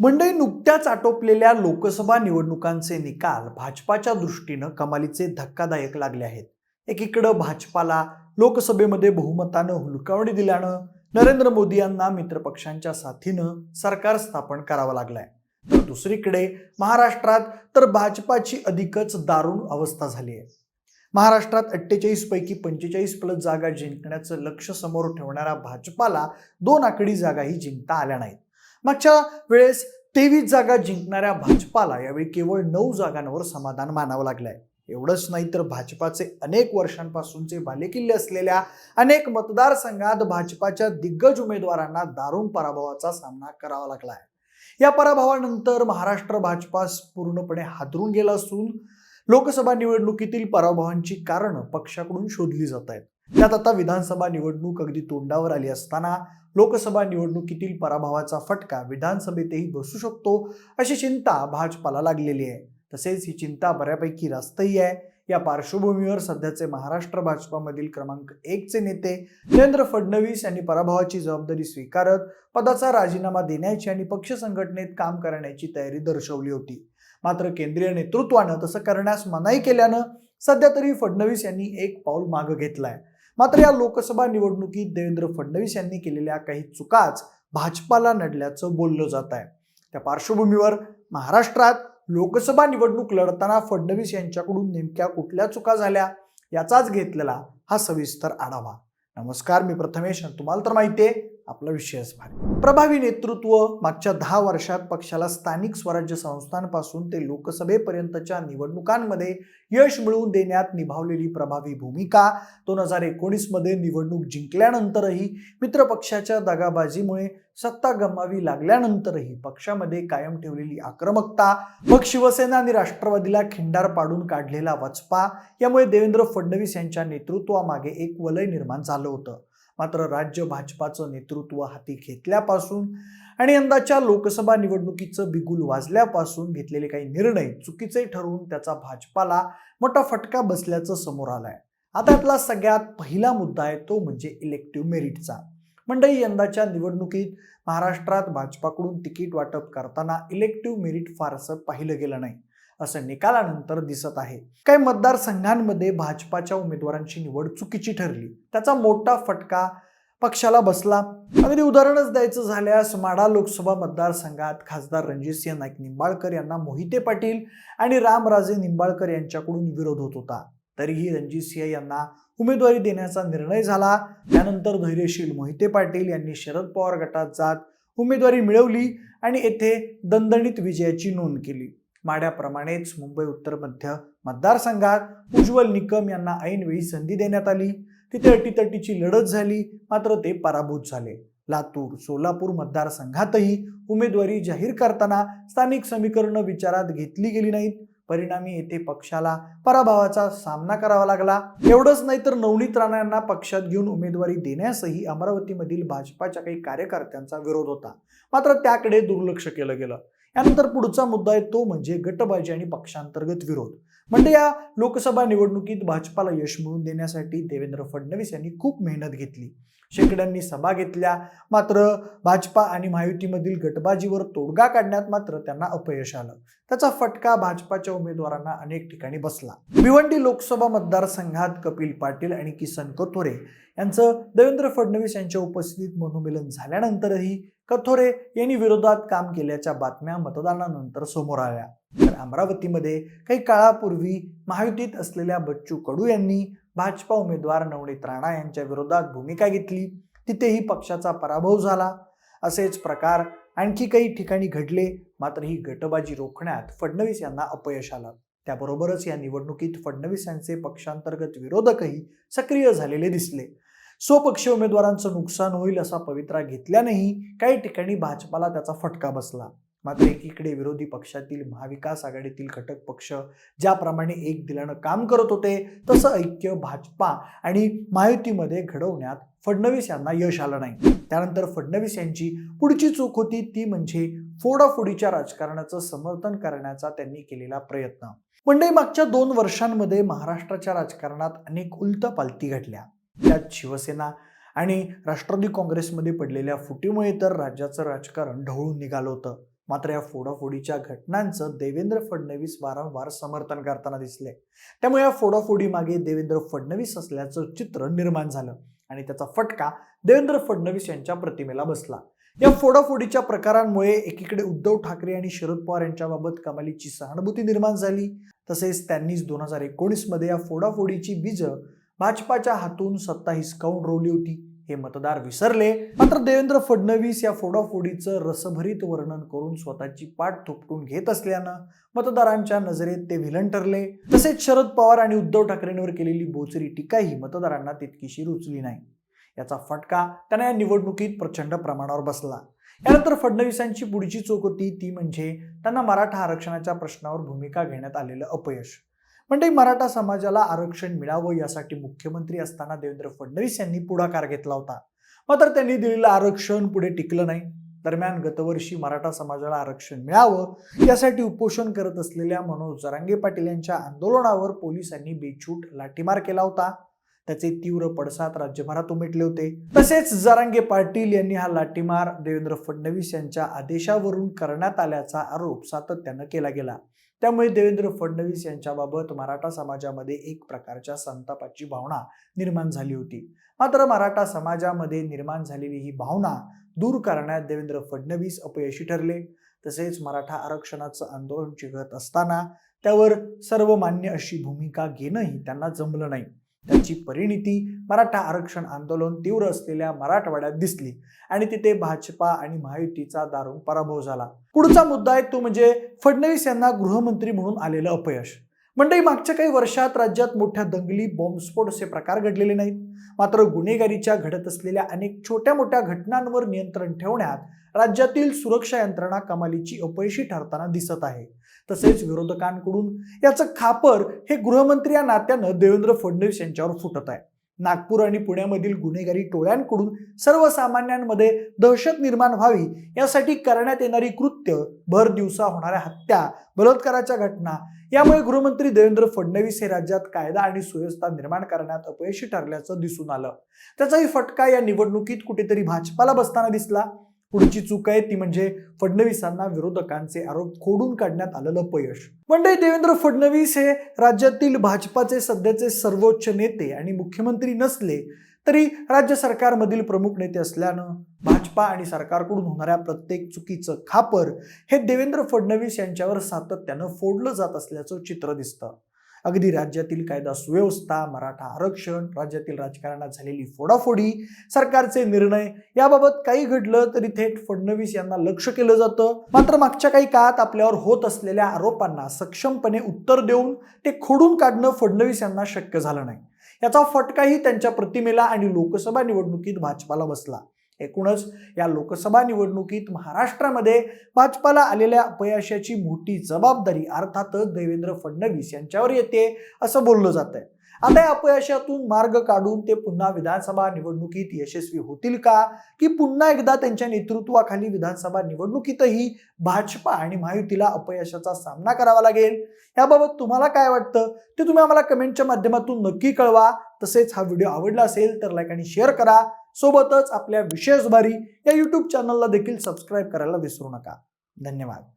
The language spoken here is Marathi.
मंडई नुकत्याच आटोपलेल्या लोकसभा निवडणुकांचे निकाल भाजपाच्या दृष्टीनं कमालीचे धक्कादायक लागले आहेत. एकीकडं भाजपाला लोकसभेमध्ये बहुमतानं हुलकावणी दिल्यानं नरेंद्र मोदी यांना मित्रपक्षांच्या साथीनं सरकार स्थापन करावं लागलंय. तर दुसरीकडे महाराष्ट्रात तर भाजपाची अधिकच दारुण अवस्था झाली आहे. महाराष्ट्रात अठ्ठेचाळीस पैकी पंचेचाळीस प्लस जागा जिंकण्याचं लक्ष समोर ठेवणाऱ्या भाजपाला दोन आकडी जागाही जिंकता आल्या नाहीत. मागच्या वेळेस तेवीस जागा जिंकणाऱ्या भाजपाला यावेळी केवळ नऊ जागांवर समाधान मानावं लागलंय. एवढंच नाही तर भाजपाचे अनेक वर्षांपासूनचे बालेकिल्ले असलेल्या अनेक मतदारसंघात भाजपाच्या दिग्गज उमेदवारांना दारुण पराभवाचा सामना करावा लागलाय. या पराभवानंतर महाराष्ट्र भाजपा पूर्णपणे हादरून गेला असून लोकसभा निवडणुकीतील पराभवांची कारणं पक्षाकडून शोधली जात आहेत. त्यात आता विधानसभा निवडणूक अगदी तोंडावर आली असताना लोकसभा निवडणुकीतील पराभवाचा फटका विधानसभेतही बसू शकतो अशी चिंता भाजपाला लागलेली आहे. तसेच ही चिंता बऱ्यापैकी रास्तही आहे. या पार्श्वभूमीवर सध्याचे महाराष्ट्र भाजपामधील क्रमांक एकचे नेते देवेंद्र फडणवीस यांनी पराभवाची जबाबदारी स्वीकारत पदाचा राजीनामा देण्याची आणि पक्ष संघटनेत काम करण्याची तयारी दर्शवली होती. मात्र केंद्रीय नेतृत्वानं तसं करण्यास मनाई केल्यानं सध्या तरी फडणवीस यांनी एक पाऊल मागं घेतलाय. मात्र या लोकसभा निवडणुकीत देवेंद्र फडणवीस यांनी केलेल्या काही चुकाच भाजपाला नडल्याचं बोललं जात आहे. त्या पार्श्वभूमीवर महाराष्ट्रात लोकसभा निवडणूक लढताना फडणवीस यांच्याकडून नेमक्या कुठल्या चुका झाल्या याचाच घेतलेला हा सविस्तर आढावा. नमस्कार मी प्रथमेश तुम्हाला तर माहिती आहे आपला विषयच भारी प्रभावी नेतृत्व मागच्या दहा वर्षात पक्षाला स्थानिक स्वराज्य संस्थांपासून ते लोकसभेपर्यंतच्या निवडणुकांमध्ये यश मिळवून देण्यात निभावलेली प्रभावी भूमिका दोन हजार एकोणीसमध्ये निवडणूक जिंकल्यानंतरही मित्रपक्षाच्या दगाबाजीमुळे सत्ता गमावी लागल्यानंतरही पक्षामध्ये कायम ठेवलेली आक्रमकता मग शिवसेना आणि राष्ट्रवादीला खिंडार पाडून काढलेला वचपा यामुळे देवेंद्र फडणवीस यांच्या नेतृत्वामागे एक वलय निर्माण झालं होतं. मात्र राज्य भाजपाचं नेतृत्व हाती घेतल्यापासून आणि यंदाच्या लोकसभा निवडणुकीचं बिगुल वाजल्यापासून घेतलेले काही निर्णय चुकीचे ठरवून त्याचा भाजपाला मोठा फटका बसल्याचं समोर आलाय. आता आपला सगळ्यात पहिला मुद्दा आहे तो म्हणजे इलेक्टिव्ह मेरिटचा मंडळी यंदाच्या निवडणुकीत महाराष्ट्रात भाजपाकडून तिकीट वाटप करताना इलेक्टिव्ह मेरिट फारसं पाहिलं गेलं नाही. असं निकालानंतर दिसत आहे. काही मतदारसंघांमध्ये भाजपाच्या उमेदवारांची निवड चुकीची ठरली. त्याचा मोठा फटका पक्षाला बसला. अगदी उदाहरणच द्यायचं झाल्यास माडा लोकसभा मतदारसंघात खासदार रणजितसिंह नाईक निंबाळकर यांना मोहिते पाटील आणि रामराजे निंबाळकर यांच्याकडून विरोध होत होता. तरीही रणजितसिंह यांना उमेदवारी देण्याचा निर्णय झाला. त्यानंतर धैर्यशील मोहिते पाटील यांनी शरद पवार गटात जात उमेदवारी मिळवली आणि येथे दणदणीत विजयाची नोंद केली. माड्याप्रमाणेच मुंबई उत्तर मध्य मतदारसंघात उज्ज्वल निकम यांना ऐनवेळी संधी देण्यात आली. तिथे अटीतटीची लढत झाली मात्र ते पराभूत झाले. लातूर सोलापूर मतदारसंघातही उमेदवारी जाहीर करताना स्थानिक समीकरणं विचारात घेतली गेली नाहीत. परिणामी येथे पक्षाला पराभवाचा सामना करावा लागला. एवढंच नाही तर नवनीत राणा यांना पक्षात घेऊन उमेदवारी देण्यासही अमरावतीमधील भाजपाच्या काही कार्यकर्त्यांचा विरोध होता. मात्र त्याकडे दुर्लक्ष केलं गेलं. यानंतर पुढचा मुद्दा आहे तो म्हणजे गटबाजी आणि पक्षांतर्गत विरोध. म्हणजे या लोकसभा निवडणुकीत भाजपाला यश मिळवून देण्यासाठी देवेंद्र फडणवीस यांनी खूप मेहनत घेतली. शेकड्यांनी सभा घेतल्या. मात्र भाजपा आणि महायुतीमधील गटबाजीवर तोडगा काढण्यात मात्र त्यांना अपयश आलं. त्याचा फटका भाजपाच्या उमेदवारांना अनेक ठिकाणी बसला. भिवंडी लोकसभा मतदारसंघात कपिल पाटील आणि किसन कथोरे यांचं देवेंद्र फडणवीस यांच्या उपस्थितीत मनोमिलन झाल्यानंतरही कथोरे यांनी विरोधात काम केल्याच्या बातम्या मतदानानंतर समोर आल्या. तर अमरावतीमध्ये काही काळापूर्वी महायुतीत असलेल्या बच्चू कडू यांनी भाजपा उमेदवार नवनीत राणा यांच्या विरोधात भूमिका घेतली. तिथेही पक्षाचा पराभव झाला. असेच प्रकार आणखी काही ठिकाणी घडले. मात्र ही गटबाजी रोखण्यात फडणवीस यांना अपयश आलं. त्याबरोबरच या निवडणुकीत फडणवीस यांचे पक्षांतर्गत विरोधकही सक्रिय झालेले दिसले. स्वपक्षीय उमेदवारांचं नुकसान होईल असा पवित्रा घेतल्यानेही काही ठिकाणी भाजपाला त्याचा फटका बसला. मात्र एकीकडे विरोधी पक्षातील महाविकास आघाडीतील घटक पक्ष ज्याप्रमाणे एक दिल्यानं काम करत होते तसं ऐक्य भाजपा आणि महायुतीमध्ये घडवण्यात फडणवीस यांना यश आलं नाही. त्यानंतर फडणवीस यांची पुढची चूक होती ती म्हणजे फोडाफोडीच्या राजकारणाचं समर्थन करण्याचा त्यांनी केलेला प्रयत्न. मंडई मागच्या दोन वर्षांमध्ये महाराष्ट्राच्या राजकारणात अनेक उलतपालती घडल्या. त्यात शिवसेना आणि राष्ट्रवादी काँग्रेसमध्ये पडलेल्या फुटीमुळे तर राज्याचं राजकारण ढवळून निघालं होतं. मात्र या फोडाफोडीच्या घटनांचं देवेंद्र फडणवीस वारंवार समर्थन करताना दिसले. त्यामुळे या फोडाफोडी मागे देवेंद्र फडणवीस असल्याचं चित्र निर्माण झालं आणि त्याचा फटका देवेंद्र फडणवीस यांच्या प्रतिमेला बसला. या फोडाफोडीच्या प्रकारांमुळे एकीकडे उद्धव ठाकरे आणि शरद पवार यांच्याबाबत कमालीची सहानुभूती निर्माण झाली. तसेच त्यांनीच दोन हजार एकोणीसमध्ये या फोडाफोडीची बीज भाजपाच्या हातून सत्ता हिसकावून रोवली होती. हे मतदार विसरले. मात्र देवेंद्र फडणवीस या फोडाफोडीचं रसभरीत वर्णन करून स्वतःची पाठ थोपटून घेत असल्यानं मतदारांच्या नजरेत ते व्हिलन ठरले. तसेच शरद पवार आणि उद्धव ठाकरेंवर केलेली बोचरी टीकाही मतदारांना तितकीशी रुचली नाही. याचा फटका त्यांना या निवडणुकीत प्रचंड प्रमाणावर बसला. यानंतर फडणवीसांची पुढची चूक होती ती म्हणजे त्यांना मराठा आरक्षणाच्या प्रश्नावर भूमिका घेण्यात आलेलं अपयश. म्हणजे मराठा समाजाला आरक्षण मिळावं यासाठी मुख्यमंत्री असताना देवेंद्र फडणवीस यांनी पुढाकार घेतला होता. मात्र त्यांनी दिलेलं आरक्षण पुढे टिकलं नाही. दरम्यान गतवर्षी मराठा समाजाला आरक्षण मिळावं यासाठी उपोषण करत असलेल्या मनोज जरांगे पाटील यांच्या आंदोलनावर पोलिसांनी बेछूट लाठीमार केला होता. त्याचे तीव्र पडसाद राज्यभरात उमटले होते. तसेच जरांगे पाटील यांनी हा लाठीमार देवेंद्र फडणवीस यांच्या आदेशावरून करण्यात आल्याचा आरोप सातत्यानं केला गेला. त्यामुळे देवेंद्र फडणवीस यांच्याबाबत मराठा समाजामध्ये एक प्रकारच्या संतापाची भावना निर्माण झाली होती. मात्र मराठा समाजामध्ये निर्माण झालेली ही भावना दूर करण्यात देवेंद्र फडणवीस अपयशी ठरले. तसेच मराठा आरक्षणाचं आंदोलन चिघळत असताना त्यावर सर्वमान्य अशी भूमिका घेणंही त्यांना जमलं नाही. त्याची परिणिती मराठा आरक्षण आंदोलन तीव्र असलेल्या मराठवाड्यात दिसली आणि तिथे भाजपा आणि महायुतीचा दारुण पराभव झाला. पुढचा मुद्दा आहे तो म्हणजे फडणवीस यांना गृहमंत्री म्हणून आलेलं अपयश. मंडळी मागच्या काही वर्षात राज्यात मोठ्या दंगली बॉम्बस्फोट असे प्रकार घडलेले नाहीत. मात्र गुन्हेगारीच्या घडत असलेल्या अनेक छोट्या मोठ्या घटनांवर नियंत्रण ठेवण्यात राज्यातील सुरक्षा यंत्रणा कमालीची अपयशी ठरताना दिसत आहे. तसेच विरोधकांकडून याचं खापर हे गृहमंत्री या नात्यानं देवेंद्र फडणवीस यांच्यावर फुटत आहे. नागपूर आणि पुण्यामधील गुन्हेगारी टोळ्यांकडून सर्वसामान्यांमध्ये दहशत निर्माण व्हावी यासाठी करण्यात येणारी कृत्य भर दिवसा होणाऱ्या हत्या बलात्काराच्या घटना यामुळे गृहमंत्री देवेंद्र फडणवीस हे राज्यात कायदा आणि सुव्यवस्था निर्माण करण्यात अपयशी ठरल्याचं दिसून आलं. त्याचाही फटका या निवडणुकीत कुठेतरी भाजपाला बसताना दिसला. पुढची चूक आहे ती म्हणजे फडणवीसांना विरोधकांचे आरोप खोडून काढण्यात आलेलं अपयश. म्हणजे देवेंद्र फडणवीस हे राज्यातील भाजपाचे सध्याचे सर्वोच्च नेते आणि मुख्यमंत्री नसले तरी राज्य सरकारमधील प्रमुख नेते असल्यानं भाजपा आणि सरकारकडून होणाऱ्या प्रत्येक चुकीचं खापर हे देवेंद्र फडणवीस यांच्यावर सातत्यानं फोडलं जात असल्याचं चित्र दिसतं. अगदी राज्यातील कायदा सुव्यवस्था मराठा आरक्षण राज्यातील राजकारणात झालेली फोडाफोडी सरकारचे निर्णय याबाबत काही घडलं तरी थेट फडणवीस यांना लक्ष केलं जातं. मात्र मागच्या काही काळात आपल्यावर होत असलेल्या आरोपांना सक्षमपणे उत्तर देऊन ते खोडून काढणं फडणवीस यांना शक्य झालं नाही. याचा फटकाही त्यांच्या प्रतिमेला आणि लोकसभा निवडणुकीत भाजपाला बसला. एकूणच या लोकसभा निवडणुकीत महाराष्ट्रामध्ये भाजपाला आलेल्या अपयशाची मोठी जबाबदारी अर्थातच देवेंद्र फडणवीस यांच्यावर येते असं बोललं जात आहे आता या अपयशातून मार्ग काढून ते पुन्हा विधानसभा निवडणुकीत यशस्वी होतील का? की पुन्हा एकदा त्यांच्या नेतृत्वाखाली विधानसभा निवडणुकीतही भाजपा आणि महायुतीला अपयशाचा सामना करावा लागेल? याबाबत तुम्हाला काय वाटतं? ते तुम्ही आम्हाला कमेंटच्या माध्यमातून नक्की कळवा. तसेच हा व्हिडिओ आवडला असेल तर लाईक आणि शेअर करा. सोबतच आपल्या विशेष भारी या यूट्यूब चॅनलला देखील सबस्क्राईब करायला विसरू नका. धन्यवाद.